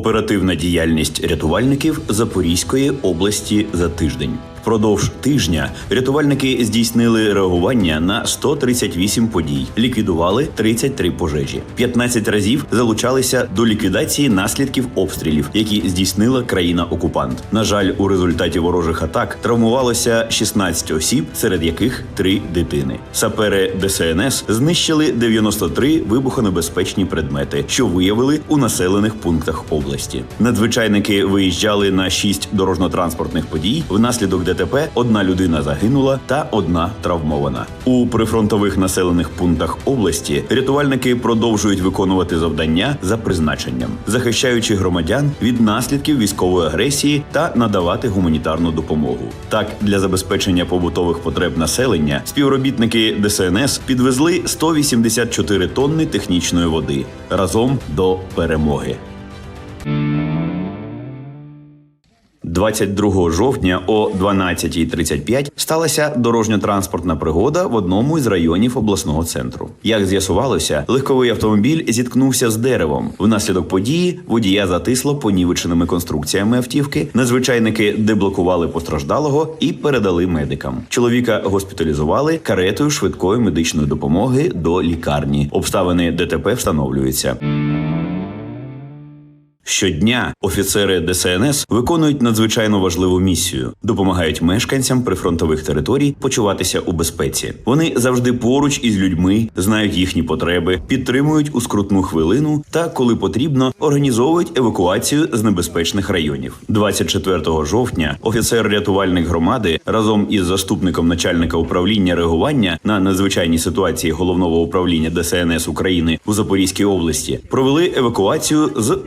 Оперативна діяльність рятувальників Запорізької області за тиждень. Впродовж тижня рятувальники здійснили реагування на 138 подій, ліквідували 33 пожежі. 15 разів залучалися до ліквідації наслідків обстрілів, які здійснила країна-окупант. На жаль, у результаті ворожих атак травмувалося 16 осіб, серед яких 3 дитини. Сапери ДСНС знищили 93 вибухонебезпечні предмети, що виявили у населених пунктах області. Надзвичайники виїжджали на 6 дорожньо-транспортних подій. Внаслідок ДТП одна людина загинула та одна травмована. У прифронтових населених пунктах області рятувальники продовжують виконувати завдання за призначенням, захищаючи громадян від наслідків військової агресії та надавати гуманітарну допомогу. Так, для забезпечення побутових потреб населення співробітники ДСНС підвезли 184 тонни технічної води разом до перемоги. 22 жовтня о 12.35 сталася дорожньо-транспортна пригода в одному із районів обласного центру. Як з'ясувалося, легковий автомобіль зіткнувся з деревом. Внаслідок події водія затисло понівеченими конструкціями автівки. Надзвичайники деблокували постраждалого і передали медикам. Чоловіка госпіталізували каретою швидкої медичної допомоги до лікарні. Обставини ДТП встановлюються. Щодня офіцери ДСНС виконують надзвичайно важливу місію, допомагають мешканцям прифронтових територій почуватися у безпеці. Вони завжди поруч із людьми, знають їхні потреби, підтримують у скрутну хвилину та, коли потрібно, організовують евакуацію з небезпечних районів. 24 жовтня офіцер-рятувальник громади разом із заступником начальника управління реагування на надзвичайні ситуації головного управління ДСНС України у Запорізькій області провели евакуацію з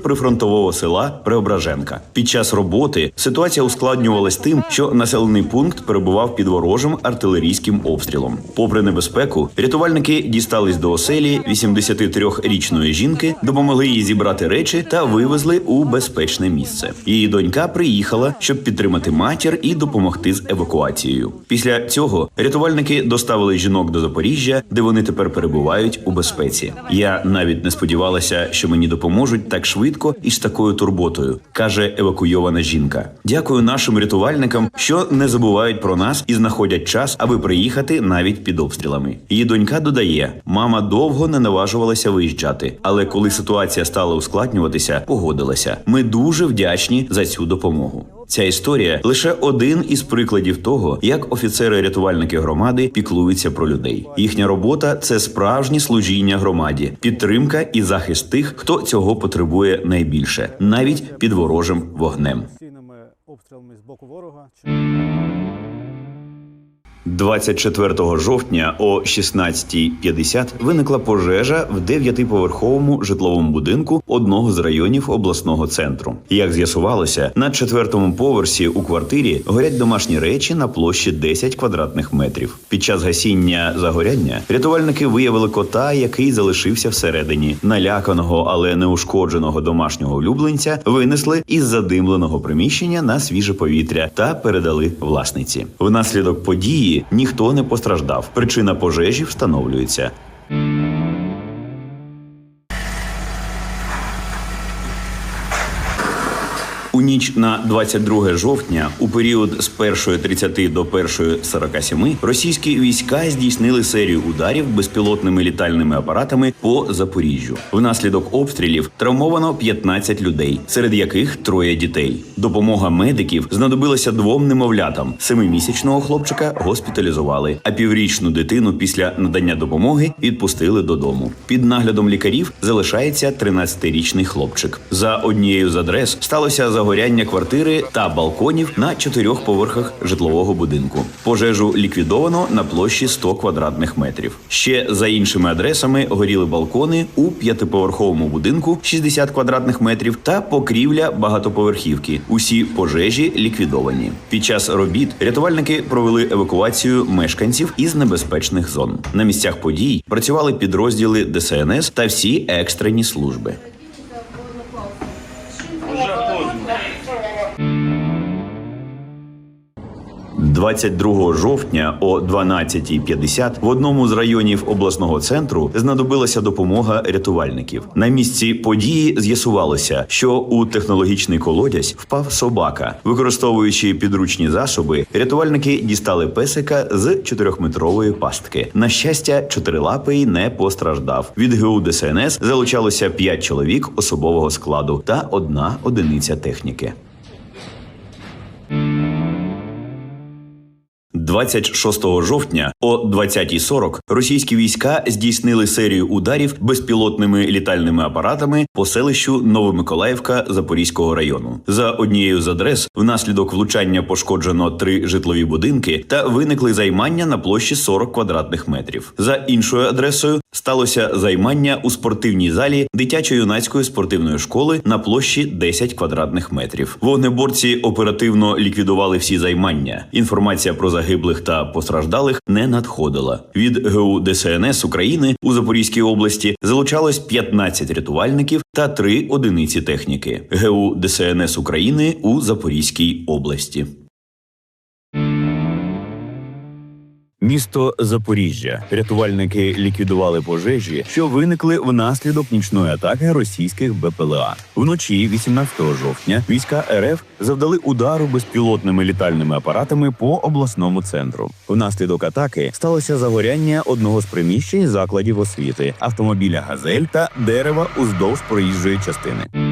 прифронтового села Преображенка. Під час роботи ситуація ускладнювалась тим, що населений пункт перебував під ворожим артилерійським обстрілом. Попри небезпеку, рятувальники дістались до оселі 83-річної жінки, допомогли їй зібрати речі та вивезли у безпечне місце. Її донька приїхала, щоб підтримати матір і допомогти з евакуацією. Після цього рятувальники доставили жінок до Запоріжжя, де вони тепер перебувають у безпеці. Я навіть не сподівалася, що мені допоможуть так швидко і такою турботою, каже евакуйована жінка. Дякую нашим рятувальникам, що не забувають про нас і знаходять час, аби приїхати навіть під обстрілами. Її донька додає: мама довго не наважувалася виїжджати, але коли ситуація стала ускладнюватися, погодилася. Ми дуже вдячні за цю допомогу. Ця історія лише один із прикладів того, як офіцери-рятувальники громади піклуються про людей. Їхня робота це справжнє служіння громаді, підтримка і захист тих, хто цього потребує найбільше, навіть під ворожим вогнем. обстрілами з боку ворога. 24 жовтня о 16.50 виникла пожежа в дев'ятиповерховому житловому будинку одного з районів обласного центру. Як з'ясувалося, на четвертому поверсі у квартирі горять домашні речі на площі 10 квадратних метрів. Під час гасіння загоряння рятувальники виявили кота, який залишився всередині. Наляканого, але неушкодженого домашнього улюбленця винесли із задимленого приміщення на свіже повітря та передали власниці. Внаслідок події ніхто не постраждав. Причина пожежі встановлюється. У ніч на 22 жовтня, у період з 1.30 до 1.47, російські війська здійснили серію ударів безпілотними літальними апаратами по Запоріжжю. Внаслідок обстрілів травмовано 15 людей, серед яких троє дітей. Допомога медиків знадобилася двом немовлятам. Семимісячного хлопчика госпіталізували, а піврічну дитину після надання допомоги відпустили додому. Під наглядом лікарів залишається 13-річний хлопчик. За однією з адрес сталося загоряння квартири та балконів на чотирьох поверхах житлового будинку. Пожежу ліквідовано на площі 100 квадратних метрів. Ще за іншими адресами горіли балкони у п'ятиповерховому будинку 60 квадратних метрів та покрівля багатоповерхівки. Усі пожежі ліквідовані. Під час робіт рятувальники провели евакуацію мешканців із небезпечних зон. На місцях подій працювали підрозділи ДСНС та всі екстрені служби. time. 22 жовтня о 12.50 в одному з районів обласного центру знадобилася допомога рятувальників. На місці події з'ясувалося, що у технологічний колодязь впав собака. Використовуючи підручні засоби, рятувальники дістали песика з чотирьохметрової пастки. На щастя, чотирилапий не постраждав. Від ГУ ДСНС залучалося 5 чоловік особового складу та одна одиниця техніки. 26 жовтня о 20.40 російські війська здійснили серію ударів безпілотними літальними апаратами по селищу Новомиколаївка Запорізького району. За однією з адрес внаслідок влучання пошкоджено три житлові будинки та виникли займання на площі 40 квадратних метрів. За іншою адресою сталося займання у спортивній залі дитячо-юнацької спортивної школи на площі 10 квадратних метрів. Вогнеборці оперативно ліквідували всі займання. Інформація про загиблих та постраждалих не надходила. Від ГУ ДСНС України у Запорізькій області залучалось 15 рятувальників та 3 одиниці техніки. ГУ ДСНС України у Запорізькій області. Місто Запоріжжя. Рятувальники ліквідували пожежі, що виникли внаслідок нічної атаки російських БПЛА. Вночі, 18 жовтня, війська РФ завдали удару безпілотними літальними апаратами по обласному центру. Внаслідок атаки сталося загоряння одного з приміщень закладів освіти, автомобіля Газель та дерева уздовж проїжджої частини.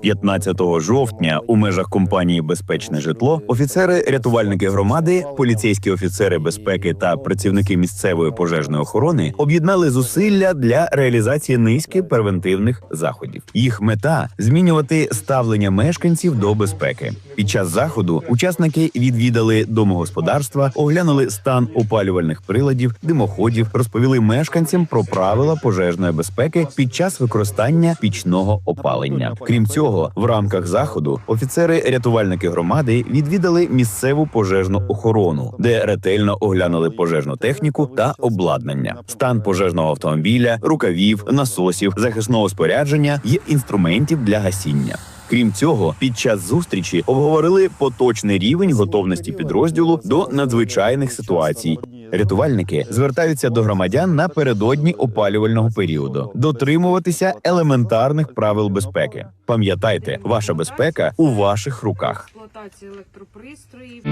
15 жовтня у межах компанії Безпечне житло офіцери, рятувальники громади, поліцейські офіцери безпеки та працівники місцевої пожежної охорони об'єднали зусилля для реалізації низки превентивних заходів. Їх мета змінювати ставлення мешканців до безпеки. Під час заходу учасники відвідали домогосподарства, оглянули стан опалювальних приладів, димоходів, розповіли мешканцям про правила пожежної безпеки під час використання пічного опалення. Крім цього, в рамках заходу офіцери рятувальники громади відвідали місцеву пожежну охорону, де ретельно оглянули пожежну техніку та обладнання, стан пожежного автомобіля, рукавів, насосів, захисного спорядження і інструментів для гасіння. Крім цього, під час зустрічі обговорили поточний рівень готовності підрозділу до надзвичайних ситуацій. Рятувальники звертаються до громадян напередодні опалювального періоду, дотримуватися елементарних правил безпеки. Пам'ятайте, ваша безпека у ваших руках. експлуатації електропристроїв.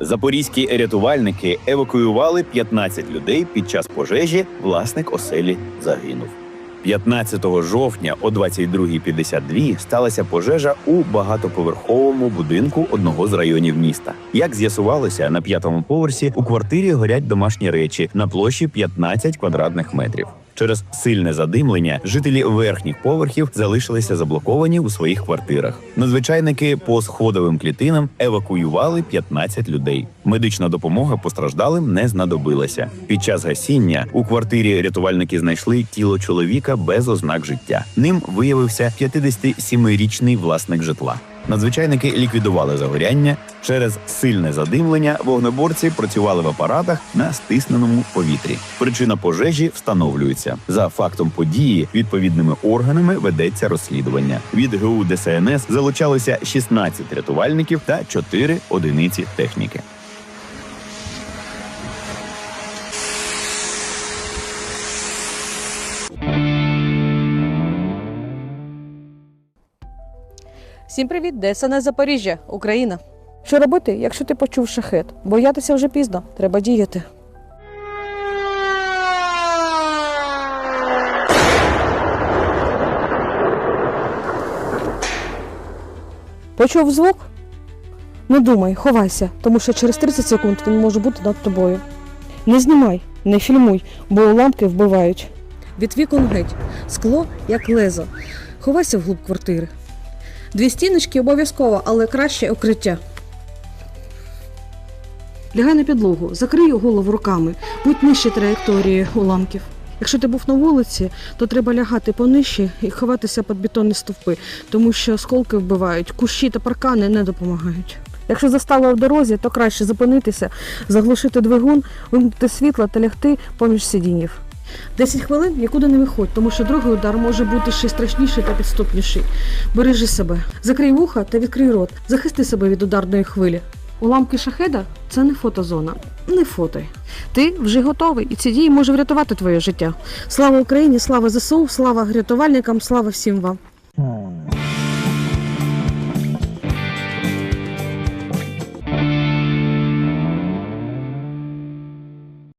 Запорізькі рятувальники евакуювали 15 людей під час пожежі. Власник оселі загинув. 15 жовтня о 22.52 сталася пожежа у багатоповерховому будинку одного з районів міста. Як з'ясувалося, на п'ятому поверсі у квартирі горять домашні речі на площі 15 квадратних метрів. Через сильне задимлення жителі верхніх поверхів залишилися заблоковані у своїх квартирах. Надзвичайники по сходовим клітинам евакуювали 15 людей. Медична допомога постраждалим не знадобилася. Під час гасіння у квартирі рятувальники знайшли тіло чоловіка без ознак життя. Ним виявився 57-річний власник житла. Надзвичайники ліквідували загоряння. Через сильне задимлення вогнеборці працювали в апаратах на стисненому повітрі. Причина пожежі встановлюється. За фактом події відповідними органами ведеться розслідування. Від ГУ ДСНС залучалося 16 рятувальників та 4 одиниці техніки. Всім привіт, ДСНС Запоріжжя, Україна. Що робити, якщо ти почув шахет? Боятися вже пізно, треба діяти. Почув звук? Не думай, ховайся, тому що через 30 секунд він може бути над тобою. Не знімай, не фільмуй, бо уламки вбивають. Від вікон геть. Скло як лезо. Ховайся вглуб квартири. Дві стіночки обов'язково, але краще укриття. Лягай на підлогу, закрий голову руками, будь нижче траєкторії уламків. Якщо ти був на вулиці, то треба лягати понижче і ховатися під бетонні стовпи, тому що осколки вбивають, кущі та паркани не допомагають. Якщо застала в дорозі, то краще зупинитися, заглушити двигун, вимкнути світло та лягти поміж сидіньїв. 10 хвилин нікуди не виходь, тому що другий удар може бути ще страшніший та підступніший. Бережи себе, закрий вуха та відкрий рот, захисти себе від ударної хвилі. Уламки шахеда це не фотозона, не фото. Ти вже готовий, і ці дії може врятувати твоє життя. Слава Україні, слава ЗСУ, слава рятувальникам, слава всім вам.